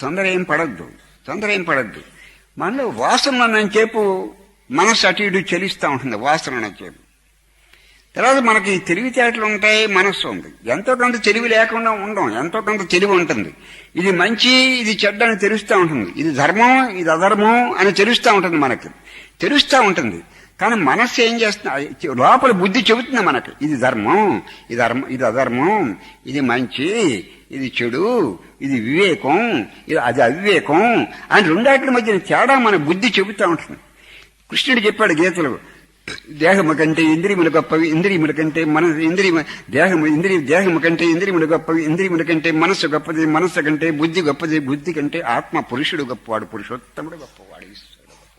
తొందర ఏం పడద్దు తొందర ఏం పడద్దు. మనలో వాసన ఉన్నంతసేపు మనసు అటు ఇటు చెలిస్తూ ఉంటుంది వాసన ఉన్నంతసేపు తర్వాత మనకి తెలివితేటలు ఉంటాయి మనస్సు ఉంది. ఎంతో కొంత తెలివి లేకుండా ఉండం ఎంతో కొంత తెలివి ఉంటుంది. ఇది మంచి ఇది చెడ్డ అని తెలుస్తూ ఉంటుంది. ఇది ధర్మం ఇది అధర్మం అని తెలుస్తూ ఉంటుంది మనకి. తెలుస్తూ ఉంటుంది. కానీ మనస్సు ఏం చేస్తుంది? లోపల బుద్ధి చెబుతుంది మనకి. ఇది ధర్మం ఇది ధర్మం ఇది అధర్మం ఇది మంచి ఇది చెడు ఇది వివేకం ఇది అది అవివేకం అని రెండాటి మధ్యన తేడా మన బుద్ధి చెబుతూ ఉంటుంది. కృష్ణుడు చెప్పాడు గీతలు దేహము కంటే ఇంద్రియముల గొప్పవి ఇంద్రియముల కంటే మన ఇంద్రియ దేహము ఇంద్రియ దేహము కంటే ఇంద్రియములు గొప్పవి ఇంద్రియముల కంటే మనస్సు గొప్పది మనస్సు కంటే బుద్ధి గొప్పది బుద్ధి కంటే ఆత్మ పురుషుడు గొప్పవాడు పురుషోత్తముడు గొప్పవాడు ఈశ్వరుడు గొప్పవాడు.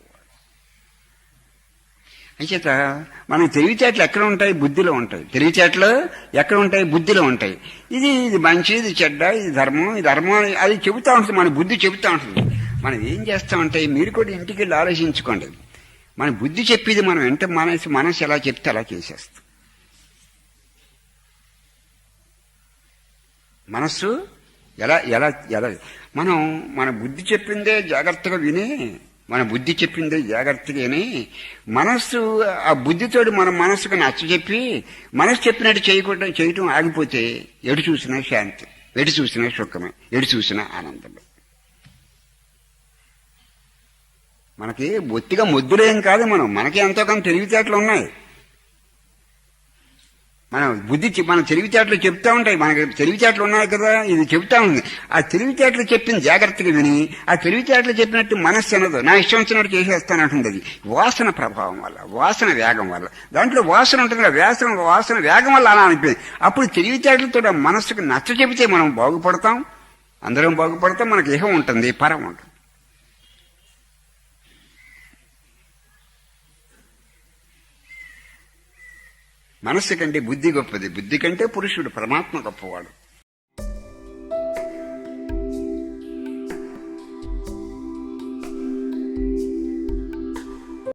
అంచేత మనకి తెలివితేటలు ఎక్కడ ఉంటాయి? బుద్ధిలో ఉంటాయి. తెలివితేటలు ఎక్కడ ఉంటాయి? బుద్ధిలో ఉంటాయి. ఇది ఇది మంచి ఇది చెడ్డ ఇది ధర్మం ఇది ధర్మం అని అది చెబుతూ ఉంటుంది. మన బుద్ధి చెబుతూ ఉంటుంది. మనం ఏం చేస్తామంటే మీరు కూడా ఇంటికి వెళ్ళి ఆలోచించుకోండి. మన బుద్ధి చెప్పేది మనం ఎంత మనసు మనసు ఎలా చెప్తే అలా చేసేస్తాం. మనస్సు ఎలా ఎలా ఎలా? మనం మన బుద్ధి చెప్పిందే జాగ్రత్తగా విని మన బుద్ధి చెప్పింది జాగ్రత్తగానే మనస్సు ఆ బుద్ధితోడు మన మనస్సుకు నచ్చ చెప్పి మనస్సు చెప్పినట్టు చేయకుండా చేయటం ఆగిపోతే ఎటు చూసినా శాంతి ఎటు చూసినా సుఖమే ఎటు చూసినా ఆనందమే. మనకి బొత్తిగా ముద్దులేం కాదు మనం మనకి ఎంతో కొంత తెలివితేటలు ఉన్నాయి. మన బుద్ధి మన తెలివితేటలు చెప్తా ఉంటాయి. మనకి తెలివితేటలు ఉన్నాయి కదా ఇది చెప్తా ఉంది. ఆ తెలివితేటలు చెప్పింది జాగ్రత్తగా విని ఆ తెలివితేటలు చెప్పినట్టు మనస్సు అనదు. నా ఇష్టం వచ్చినట్టు చేసేస్తానంటుంది అది. వాసన ప్రభావం వల్ల వాసన వేగం వల్ల. దాంట్లో వాసన ఉంటుంది కదా వేసన వాసన వేగం వల్ల అలా అనిపించింది అప్పుడు తెలివితేటలతో మనస్సుకు నచ్చ చెబితే మనం బాగుపడతాం. అందరం బాగుపడతాం మనకి ఇహం ఉంటుంది పరం ఉంటుంది. మనస్సు కంటే బుద్ధి గొప్పది. బుద్ధి కంటే పురుషుడు పరమాత్మ గొప్పవాడు.